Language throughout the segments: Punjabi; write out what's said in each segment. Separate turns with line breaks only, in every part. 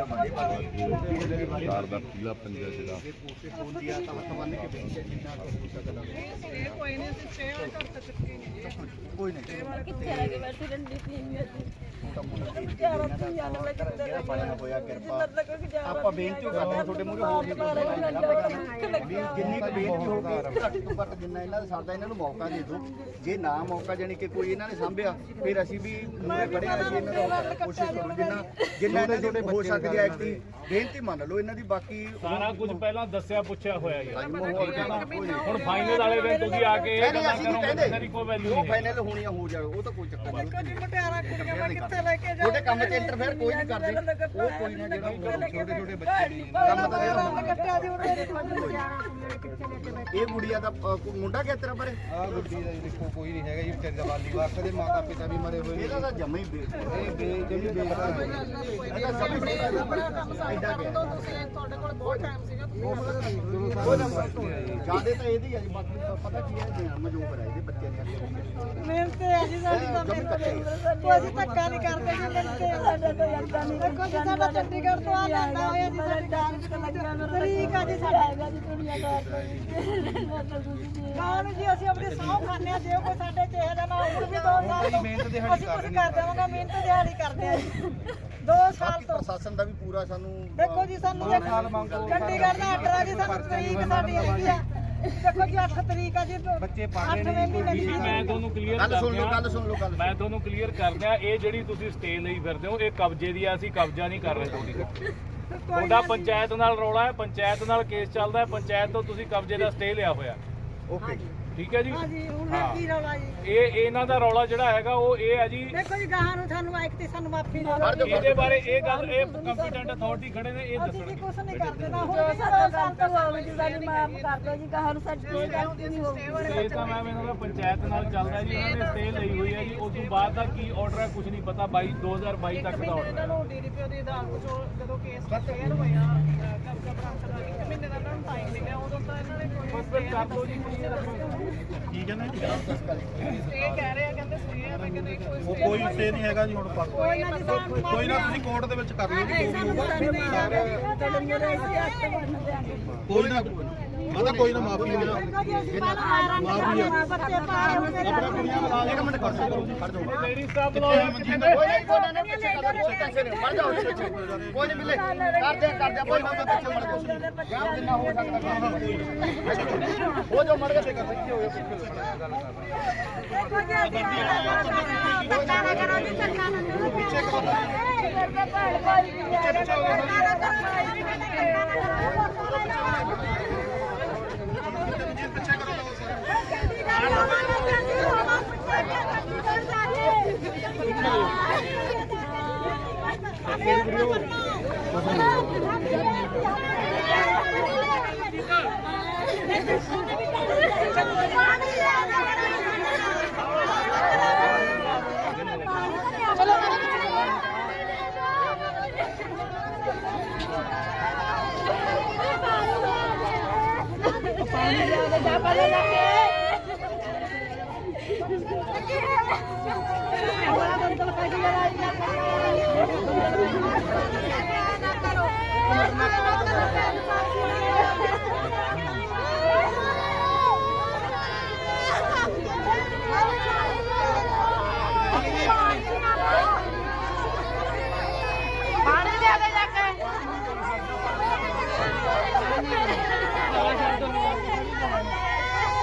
ਆ ਮਾਰੇ ਬਾਰੇ
ਚਾਰ ਦਾ ਪੀਲਾ ਪੰਜਾ ਜਿਹੜਾ।
ਕੋਸੇ ਖੋਲਦੀ ਆ ਤਾਂ ਲੱਤ ਬੰਨ ਕੇ ਵੇਚੇ ਜਿੰਨਾ ਹੋ ਸਕਦਾ।
ਕੋਈ ਨਹੀਂ ਅਸੀਂ ਛੇ ਵਾਲੇ ਘਰ ਤੱਕ ਚੱਕੇ ਨਹੀਂ
ਕੋਈ ਨਹੀਂ।
ਕਿੱਥੇ ਰਹਿ ਕੇ ਬੈਠੀ ਰੰਡੀ ਪੀਂਦੀ ਅਸੀਂ
ਚਾਰਾ ਧੀਆਂ ਨਾਲ ਜਿਹੜਾ ਬਣਿਆ ਹੋਇਆ ਕਿਰਪਾ। ਆਪਾਂ ਬੇਨਤੀ ਕਰਦੇ ਹਾਂ ਤੁਹਾਡੇ ਮੂਹਰੇ ਹੋਰ ਨਹੀਂ ਕੁਝ ਜਿੰਨੀ ਕੁ ਬੇਨਤੀ ਹੋਊਗੀ ਘੱਟ ਤੋਂ ਘੱਟ ਜਿੰਨਾ ਇਹਨਾਂ ਦਾ ਸਰਦਾ ਇਹਨਾਂ ਨੂੰ ਮੌਕਾ ਦੇ ਦਿਓ। ਜੇ ਨਾ ਮੌਕਾ ਜਾਣੀ ਕਿ ਕੋਈ ਇਹਨਾਂ ਨੇ ਸਾਂਭਿਆ ਫਿਰ ਅਸੀਂ ਵੀ ਮੂਹਰੇ ਖੜੇ ਹਾਂ ਅਸੀਂ ਇਹਨਾਂ ਦਾ ਕੋਸ਼ਿਸ਼ ਕਰੋ ਜਿੰਨਾ ਜਿੰਨਾ ਇਹਨਾਂ ਦੇ ਹੋ ਸਕਦੀ ਹੈ ਐਕਟੀ ਬੇਨਤੀ ਮੰਨ ਲਓ ਇਹਨਾਂ ਦੀ ਬਾਕੀ
ਸਾਰਾ ਕੁਝ ਪਹਿਲਾਂ ਦੱਸਿਆ ਪੁੱਛਿਆ ਹੋਇਆ ਜੀ
ਕੋਈ
ਹੁਣ ਫਾਈਨਲ ਵਾਲੇ ਦਿਨ ਤੁਸੀਂ ਆ ਕੇ ਇਹ ਗੱਲਾਂ ਕਰੋਗੇ ਤੇਰੀ ਕੋਈ ਵੈਲਿਊ
ਉਹ
ਨਹੀਂ ਹੈ।
ਫਾਈਨਲ ਹੋਣੀਆਂ ਹੋ ਜਾਵੇ ਉਹ ਤਾਂ ਕੋਈ ਚੱਕਰ ਨਹੀਂ।
ਕਦੀ ਮਟਿਆਰਾ ਕੁੜੀਆਂ ਮੈਂ ਕਿੱਥੇ ਲੈ ਕੇ
ਛੋਟੇ ਕੰਮ 'ਚ ਇੰਟਰਫੇਅਰ ਕੋਈ ਨਹੀਂ ਕਰਦੇ। ਉਹ ਕੋਈ ਨਾ ਜਿਹੜਾ ਛੋਟੇ ਛੋਟੇ ਬੱਚੇ ਨੇ। ਕੰਮ
ਦੀ ਉਹਨੇ
ਇਹ ਗੁੜੀਆ ਦਾ ਕੋਈ ਮੁੰਡਾ ਕਿਸ ਤਰ੍ਹਾਂ ਪਰੇ?
ਆ ਗੁੱਡੀ ਦਾ ਜੀ ਦੇਖੋ ਕੋਈ ਨਹੀਂ ਹੈਗਾ ਜੀ ਵਿਚਾਰੀ ਦਾ ਵਾਲੀ ਵਾਰਸ ਦੇ ਮਾਤਾ ਪਿਤਾ ਵੀ ਮਰੇ ਹੋਏ ਨੇ।
ਇਹਦਾ ਤਾਂ ਜੰਮਾ ਹੀ ਬੇ
ਇਹ ਬੇ ਜਿਹੜੀ ਬੇਗਦਾ ਹੈ
ਇਹਦਾ ਸਭ ਤੋਂ
ਕੰਮ ਤੁਸੀਂ ਤੁਹਾਡੇ ਕੋਲ ਬਹੁਤ ਟਾਈਮ ਸੀਗਾ
ਨਾ ਜਿਆਦੇ ਤਾਂ ਇਹਦੀ ਹੈ ਜੀ ਬਾਕੀ ਤਾਂ ਪਤਾ ਕੀ ਹੈ ਜੀ ਮਜੂਬ ਹੈ ਇਹਦੇ ਬੱਚੇ ਨੇ
ਮਿਹਨਤ ਹੈ ਜੀ ਸਾਡੀ ਤਾਂ ਮਿਹਨਤ ਕੋਈ ਅਸੀਂ ਧੱਕਾ ਨਹੀਂ ਕਰਦੇ ਜੀ ਮਿਹਨਤ ਹੈ ਸਾਡਾ ਤਾਂ। ਜਾਂਦਾ ਨਹੀਂ ਦੇਖੋ ਜੀ ਸਾਡਾ ਚੰਡੀਗੜ੍ਹ ਤੋਂ ਆ ਲੈਂਦਾ ਹੋਇਆ ਜੀ ਸਾਡੇ ਡਾਂਗ ਤੇ ਲੱਗਿਆ ਤਰੀਕ ਆ ਜੀ ਸਾਡਾ।
ਹੈਗਾ ਜੀ ਦੁਨੀਆ ਦਾ
ਕਾਹਨ ਜੀ ਅਸੀਂ ਆਪਣੀ ਸਹੁੰ ਖਾਂਦੇ ਆ ਜੇ ਕੋਈ ਸਾਡੇ ਚਿਹਰੇ ਦਾ ਨਾ ਉਮਰ ਵੀ ਦੋ ਸਾਲ ਤੋਂ
ਮਿਹਨਤ ਦਿਹਾੜੀ
ਅਸੀਂ ਕੁਝ ਕਰ ਦੇਵਾਂਗੇ ਮਿਹਨਤ ਦਿਹਾੜੀ ਕਰਦੇ ਆ ਜੀ। ਦੋ ਸਾਲ
ਬਾਕੀ
ਤੋਂ।
ਪ੍ਰਸ਼ਾਸਨ ਦਾ ਵੀ ਪੂਰਾ ਸਾਨੂੰ
ਦੇਖੋ ਜੀ ਸਾਨੂੰ ਇੱਕ ਚੰਡੀਗੜ੍ਹ ਦਾ ਆਰਡਰ ਆ ਜੀ ਸਾਨੂੰ ਤਰੀਕ ਸਾਡੀ ਹੈਗੀ ਆ। ਦੇਖੋ ਜੀ 8 ਤਰੀਕ ਆ ਜੀ
ਬੱਚੇ ਪੜ੍ਹ ਰਹੇ ਨੇ
ਅੱਠਵੇਂ ਮਹੀਨੇ ਦੀ
ਮੈਂ ਤੁਹਾਨੂੰ ਕਲੀਅਰ
ਗੱਲ ਸੁਣ ਲਓ
ਕਰ
ਗੱਲ ਸੁਣ ਲਓ ਗੱਲ
ਮੈਂ ਤੁਹਾਨੂੰ ਕਲੀਅਰ ਕਰ ਦਿਆਂ ਇਹ ਜਿਹੜੀ ਤੁਸੀਂ ਸਟੇ ਲਈ ਫਿਰਦੇ ਹੋ ਇਹ ਕਬਜ਼ੇ ਦੀ ਆ ਅਸੀਂ ਕਬਜ਼ਾ ਨਹੀਂ ਕਰ ਰਹੇ ਤੁਹਾਡੀ ਤੁਹਾਡਾ ਪੰਚਾਇਤ ਨਾਲ ਰੌਲਾ ਹੈ ਪੰਚਾਇਤ ਨਾਲ ਕੇਸ ਚੱਲਦਾ ਹੈ ਪੰਚਾਇਤ ਤੋਂ ਤੁਸੀਂ ਕਬਜ਼ੇ ਦਾ ਸਟੇ ਲਿਆ ਹੋਇਆ।
ਓਕੇ
ਠੀਕ ਹੈ ਜੀ?
ਹਾਂ ਜੀ ਹੁਣ
ਹਾਂ।
ਕੀ ਰੌਲਾ ਜੀ?
ਇਹ ਇਹਨਾਂ ਦਾ ਰੌਲਾ ਜਿਹੜਾ ਹੈਗਾ ਉਹ ਇਹ ਹੈ ਜੀ।
ਦੇਖੋ ਜੀ ਗਾਹਾਂ ਨੂੰ ਸਾਨੂੰ ਆਇਕ ਤੇ ਸਾਨੂੰ ਮਾਫੀ ਦੇ
ਫੜ
ਦਿਓ
ਇਹਦੇ ਬਾਰੇ ਇਹ ਗੱਲ ਇਹ ਕੰਪੀਟੈਂਟ ਅਥਾਰਟੀ ਖੜੇ ਨੇ ਇਹ
ਅਸੀਂ ਜੀ
ਦੱਸਣਗੇ
ਕੁਝ ਨਹੀਂ ਕਰਦੇ ਨਾ ਹੁਣ
ਜੋ
ਵੀ
ਸਾਡਾ
ਦੋ ਸਾਲ
ਕੰਮ
ਤੋਂ
ਹੋਵੇ ਜੀ ਸਾਨੂੰ ਮਾਫ ਕਰ ਦਿਓ ਜੀ ਕਹਾਂ ਨੂੰ ਸਾਡੀ ਕੋਈ ਗਲਤੀ ਨਹੀਂ ਹੋਊਗੀ
ਇਹ ਤਾਂ ਮੈਂ ਇਹਨਾਂ ਦਾ ਪੰਚਾਇਤ ਨਾਲ ਚੱਲਦਾ ਜੀ ਇਹਨਾਂ ਨੇ ਸਟੇ ਲਈ ਹੋਈ ਹੈ ਜੀ ਉਸ ਤੋਂ ਬਾਅਦ ਦਾ ਕੀ ਆਰਡਰ ਹੈ ਕੁਝ ਨਹੀਂ ਪਤਾ 22 2022 ਤੱਕ ਦਾ
ਇਹਨਾਂ
ਆਰਡਰ
ਨੂੰ ਡੀਡੀਪੀਓ ਦੀ ਅਦਾਲਤ ਚੋਂ ਜਦੋਂ ਕੇਸ ਕਲੀਅਰ ਹੋਇਆ ਕਬਜ਼ਾ ਪ੍ਰਾਪਤ ਦਾ ਇੱਕ ਮਹੀਨੇ ਦਾ ਇਹਨਾਂ ਨੂੰ ਟਾਈਮ ਮਿਲਿਆ ਉਦੋਂ ਤਾਂ ਇਹਨਾਂ ਨੇ ਕੋਈ
ਫਿਰ ਕਰ ਲਓ ਜੀ clear
ਕੀ ਕਹਿੰਦੇ?
ਸਟੇ ਕਹਿ ਰਹੇ ਆ ਕਹਿੰਦੇ ਸਟੇ ਆ ਮੈਂ ਕਹਿੰਦੇ ਕੋਈ
ਉਹ ਕੋਈ ਸੇ ਨਹੀਂ ਹੈਗਾ ਜੀ ਹੁਣ ਪੱਕ
ਕੋਈ ਨਾ
ਕੋਈ ਤੁਸੀਂ ਕੋਰਟ ਦੇ ਵਿੱਚ ਕਰ ਲਓ ਜੀ ਕੋਈ ਨਾ ਮਤਲਬ ਕੋਈ ਨਾ ਮਾਫੀ ਦੇ
ਮਾਫੀ
ਇੱਕ ਮਿੰਟ ਕਰ ਸਕੋ ਫੜ ਜਾਓ।
ਲੇਡੀਜ਼ ਸਾਹਿਬ ਬੁਲਾਓ
ਕੋਈ ਨਹੀਂ ਮਿਲੇ। ਕਰਦੇ ਕਰਦੇ ਕੋਈ ਨਾ ਪਿੱਛੇ ਮੜ ਕੁਛ ਜਾਂ ਜਿੰਨਾ ਹੋ ਸਕਦਾ ਹੋ ਜਾਓ ਮੜ ਕੇ ਕਰ ਪਿੱਛੇ ਹੋਇਓ
ਧੱਕਾ ਕਰੋ ਪਿੱਛੇ ਕਰੋ ਕਰਦੇ ਭਾੜ ਭਾਈ ਵੀ ਆ ਰਹੇ ਧੱਕਾ ਨਾ ਕਰੋ ਪਾਣੀ ਲਿਆ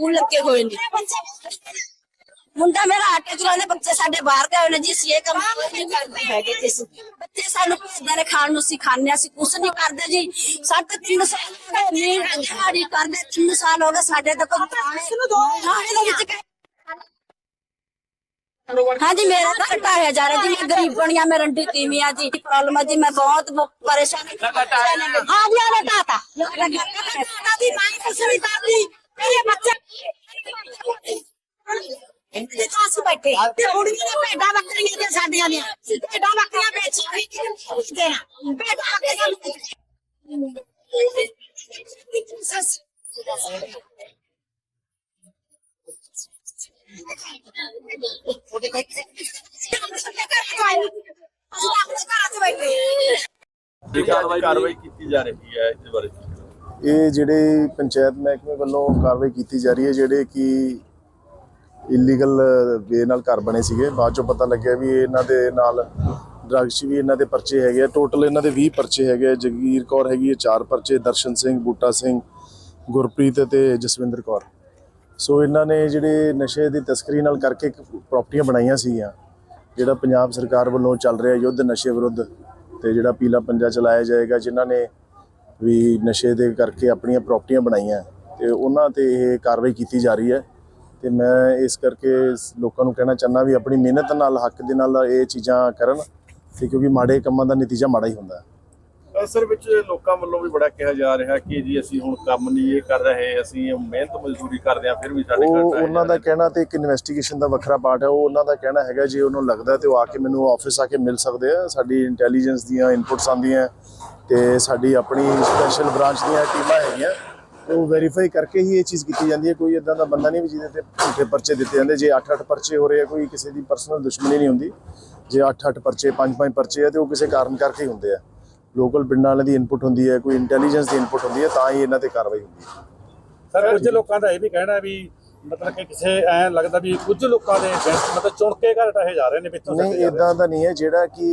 ਸਕੂਲ ਲੱਗੇ ਹੋਏ ਨੇ। ਮੁੰਡਾ ਮੇਰਾ ਆਟੇ ਚਲਾਉਂਦੇ ਬੱਚੇ ਸਾਡੇ ਬਾਹਰ ਗਏ ਹੋਏ ਨੇ ਜੀ ਅਸੀਂ ਇਹ ਕੰਮ ਨਹੀਂ ਕਰਦੇ ਹੈਗੇ ਜੀ ਅਸੀਂ। ਬੱਚੇ ਸਾਨੂੰ ਭੇਜਦੇ ਨੇ ਖਾਣ ਨੂੰ ਹਾਂ, ਅਸੀਂ ਕੁਛ ਨਹੀਂ ਕਰਦੇ ਜੀ। ਸਾਡੇ ਤਿੰਨ ਸਾਲ ਹੋ ਗਏ ਦਿਹਾੜੀ ਕਰਦੇ ਤਿੰਨ ਸਾਲ ਹੋ ਗਏ ਸਾਡੇ ਤਾਂ ਕੋਈ ਥਾਣੇ ਦੇ। ਵਿੱਚ ਗਏ ਹਾਂਜੀ ਮੇਰਾ ਤਾਂ ਘਟਾਇਆ ਜਾ ਰਿਹਾ ਜੀ ਮੈਂ ਗਰੀਬ ਬਣੀਆਂ ਮੈਂ ਰੰਡੀ ਤੀਵੀਂ ਆ ਜੀ ਪ੍ਰੋਬਲਮ ਆ ਜੀ ਮੈਂ ਬਹੁਤ ਬ- ਪਰੇਸ਼ਾਨ ਹਾਂ। ਜੀ ਆਲੇ ਟਾਟਾ ਟਾਟਾ ਦੀ ਮਾਂ ਫਸਲੀ ਦਾਦੀ ਮੇਰੇ ਬੱਚੇ ਇਹਦੇ ਪਾਸ ਬੈਠੇ ਤੇ ਕੁੜੀਆਂ ਨੇ ਭੇਡਾਂ ਬੱਕਰੀਆਂ ਤੇ ਸਾਡੀਆਂ ਦੀਆਂ ਭੇਡਾਂ ਬੱਕਰੀਆਂ ਵੇਚ ਦੇ ਨਾ ਭੇਡਾਂ ਬੱਕਰੀਆਂ ਸੱਸ
ਇਹ ਕਾਰਵਾਈ ਕੀਤੀ ਜਾ ਰਹੀ ਹੈ ਇਸ ਬਾਰੇ?
ਇਹ ਜਿਹੜੇ ਪੰਚਾਇਤ ਮਹਿਕਮੇ ਵੱਲੋਂ ਕਾਰਵਾਈ ਕੀਤੀ ਜਾ ਰਹੀ ਹੈ, ਜਿਹੜੇ ਕਿ ਇਲੀਗਲ ਵੇ ਨਾਲ ਘਰ ਬਣੇ ਸੀਗੇ, ਬਾਅਦ ਚੋਂ ਪਤਾ ਲੱਗਿਆ ਵੀ ਇਹਨਾਂ ਦੇ ਨਾਲ ਡਰੱਗਸ ਵੀ ਇਹਨਾਂ ਦੇ ਪਰਚੇ ਹੈਗੇ ਆ। ਟੋਟਲ ਇਹਨਾਂ ਦੇ 20 ਪਰਚੇ ਹੈਗੇ ਆ। ਜਗੀਰ ਕੌਰ ਹੈਗੀ ਹੈ ਚਾਰ ਪਰਚੇ, ਦਰਸ਼ਨ ਸਿੰਘ, ਬੂਟਾ ਸਿੰਘ, ਗੁਰਪ੍ਰੀਤ ਤੇ ਜਸਵਿੰਦਰ ਕੌਰ। ਸੋ ਇਹਨਾਂ ਨੇ ਜਿਹੜੇ ਨਸ਼ੇ ਦੀ ਤਸਕਰੀ ਨਾਲ ਕਰਕੇ ਪ੍ਰਾਪਰਟੀਆਂ ਬਣਾਈਆਂ ਸੀਗੀਆਂ, ਜਿਹੜਾ ਪੰਜਾਬ ਸਰਕਾਰ ਵੱਲੋਂ ਚੱਲ ਰਿਹਾ ਯੁੱਧ ਨਸ਼ੇ ਵਿਰੁੱਧ ਤੇ ਜਿਹੜਾ ਪੀਲਾ ਪੰਜਾ ਚਲਾਇਆ ਜਾਏਗਾ, ਜਿਨ੍ਹਾਂ ਨੇ ਵੀ ਨਸ਼ੇ ਦੇ ਕਰਕੇ ਆਪਣੀਆਂ ਪ੍ਰਾਪਰਟੀਆਂ ਬਣਾਈਆਂ ਤੇ ਉਹਨਾਂ ਤੇ ਇਹ ਕਾਰਵਾਈ ਕੀਤੀ ਜਾ ਰਹੀ ਹੈ। ਤੇ ਮੈਂ ਇਸ ਕਰਕੇ ਲੋਕਾਂ ਨੂੰ ਕਹਿਣਾ ਚਾਹੁੰਦਾ ਵੀ ਆਪਣੀ ਮਿਹਨਤ ਨਾਲ ਹੱਕ ਦੇ ਨਾਲ ਇਹ ਚੀਜ਼ਾਂ ਕਰਨ ਤੇ ਕਿਉਂਕਿ ਮਾੜੇ ਕੰਮਾਂ ਦਾ ਨਤੀਜਾ ਮਾੜਾ ਹੀ ਹੁੰਦਾ। ਹੈ
ਅਸਲ ਵਿੱਚ ਲੋਕਾਂ ਵੱਲੋਂ ਵੀ ਬੜਾ ਕਿਹਾ ਜਾ ਰਿਹਾ ਕਿ ਜੀ ਅਸੀਂ ਹੁਣ ਕੰਮ ਨਹੀਂ ਇਹ ਕਰ ਰਹੇ ਅਸੀਂ ਮਿਹਨਤ ਮਜ਼ਦੂਰੀ ਕਰਦੇ ਆ ਫਿਰ ਵੀ ਸਾਡੇ
ਉਹ ਉਹਨਾਂ ਦਾ ਕਹਿਣਾ ਤੇ ਇੱਕ ਇਨਵੈਸਟੀਗੇਸ਼ਨ ਦਾ ਵੱਖਰਾ ਪਾਰਟ ਹੈ ਉਹ ਉਹਨਾਂ ਦਾ ਕਹਿਣਾ ਹੈਗਾ ਜੇ ਉਹਨੂੰ ਲੱਗਦਾ ਤੇ ਉਹ ਆ ਕੇ ਮੈਨੂੰ ਆਫਿਸ ਆ ਕੇ ਮਿਲ ਸਕਦੇ ਆ ਸਾਡੀ ਇੰਟੈਲੀਜੈਂਸ ਦੀਆਂ ਇਨਪੁਟਸ ਆਉਂਦੀਆਂ ਤੇ ਸਾਡੀ ਆਪਣੀ ਸਪੈਸ਼ਲ ਬ੍ਰਾਂਚ ਦੀਆਂ ਟੀਮਾਂ ਹੈਗੀਆਂ, ਉਹ ਵੈਰੀਫਾਈ ਕਰਕੇ ਹੀ ਇਹ ਚੀਜ਼ ਕੀਤੀ ਜਾਂਦੀ ਹੈ। ਕੋਈ ਇਦਾਂ ਦਾ ਬੰਦਾ ਨਹੀਂ ਵੀ ਜਿਹਦੇ ਤੇ ਝੂਠੇ ਪਰਚੇ ਦਿੱਤੇ ਜਾਂਦੇ। ਜੇ 8-8 ਪਰਚੇ ਹੋ ਰਹੇ ਆ, ਕੋਈ ਕਿਸੇ ਦੀ ਪਰਸਨਲ ਦੁਸ਼ਮਣੀ ਨਹੀਂ ਹੁੰਦੀ। ਜੇ 8-8 ਪਰਚੇ 5-5 ਪਰਚੇ ਆ, ਤੇ ਉਹ ਕਿਸੇ ਕਾਰਨ ਕਰਕੇ ਹੀ ਹੁੰਦੇ ਆ। ਲੋਕਲ ਪਿੰਡਾਂ ਵਾਲਿਆਂ ਦੀ ਇਨਪੁਟ ਹੁੰਦੀ ਹੈ, ਕੋਈ ਇੰਟੈਲੀਜੈਂਸ ਦੀ ਇਨਪੁਟ ਹੁੰਦੀ ਹੈ, ਤਾਂ ਹੀ ਇਹਨਾਂ ਤੇ ਕਾਰਵਾਈ ਹੁੰਦੀ ਹੈ।
ਸਰ ਕੁਝ ਲੋਕਾਂ ਦਾ ਇਹ ਵੀ ਕਹਿਣਾ ਵੀ ਮਤਲਬ ਕਿ ਕਿਸੇ ਐ ਲੱਗਦਾ ਵੀ ਕੁਝ ਲੋਕਾਂ ਦੇ ਮਤਲਬ ਚੁਣ ਕੇ ਘਰ ਢਾਹੇ ਜਾ ਰਹੇ ਨੇ ਵਿੱਚੋਂ
ਨਹੀਂ ਇਦਾਂ ਦਾ ਨਹੀਂ ਹੈ ਜਿਹੜਾ ਕਿ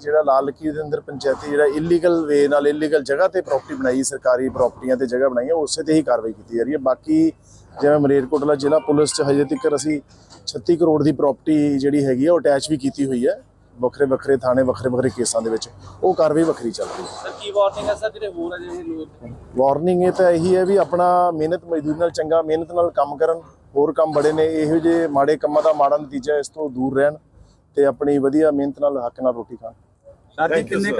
ਜਿਹੜਾ ਲਾਲ ਲਕੀਰ ਦੇ ਅੰਦਰ ਪੰਚਾਇਤੀ ਜਿਹੜਾ ਇਲੀਗਲ ਵੇ ਨਾਲ ਇਲੀਗਲ ਜਗ੍ਹਾ ਤੇ ਪ੍ਰਾਪਰਟੀ ਬਣਾਈ ਸਰਕਾਰੀ ਪ੍ਰਾਪਰਟੀਆਂ ਤੇ ਜਗ੍ਹਾ ਬਣਾਈ ਹੈ ਉਸੇ ਤੇ ਹੀ ਕਾਰਵਾਈ ਕੀਤੀ ਜਾ ਰਹੀ ਹੈ। ਬਾਕੀ ਜਿਵੇਂ ਮਰੇਰਕੋਟਲਾ ਜ਼ਿਲ੍ਹਾ ਪੁਲਿਸ ਚ ਹਜੇ ਤੱਕ ਅਸੀਂ 36 ਕਰੋੜ ਦੀ ਪ੍ਰਾਪਰਟੀ ਜਿਹੜੀ ਹੈਗੀ ਹੈ ਉਹ ਅਟੈਚ ਵੀ ਕੀਤੀ ਹੋਈ ਹੈ। ਵੱਖਰੇ ਵੱਖਰੇ ਥਾਣੇ ਵੱਖਰੇ ਵੱਖਰੇ ਕੇਸਾਂ ਦੇ ਵਿੱਚ ਉਹ ਕਾਰਵਾਈ ਵੱਖਰੀ ਚੱਲ ਰਹੀ ਹੈ।
ਸਰ ਕੀ ਵਾਰਨਿੰਗ ਹੈ ਸਰ ਜਿਹੜੇ ਹੋਰ ਹੈ ਜਿਹੜੇ ਲੋਕ
ਵਾਰਨਿੰਗ ਇਹ ਤਾਂ ਇਹੀ ਹੈ ਵੀ ਆਪਣਾ ਮਿਹਨਤ ਮਜ਼ਦੂਰੀ ਨਾਲ ਚੰਗਾ ਮਿਹਨਤ ਨਾਲ ਕੰਮ ਕਰਨ ਹੋਰ ਕੰਮ ਬੜੇ ਨੇ ਇਹੋ ਜਿਹੇ ਮਾੜੇ ਕੰਮਾਂ ਦਾ ਮਾੜਾ ਨਤੀਜਾ ਇਸ ਤੋਂ ਦੂਰ ਰਹਿਣ ਤੇ ਆਪਣੀ ਵਧੀਆ ਮਿਹਨਤ ਨਾਲ ਹੱਕ ਨਾਲ ਰੋਟੀ ਖਾਣ।
ਸਰ ਜੀ ਕਿੰਨੇ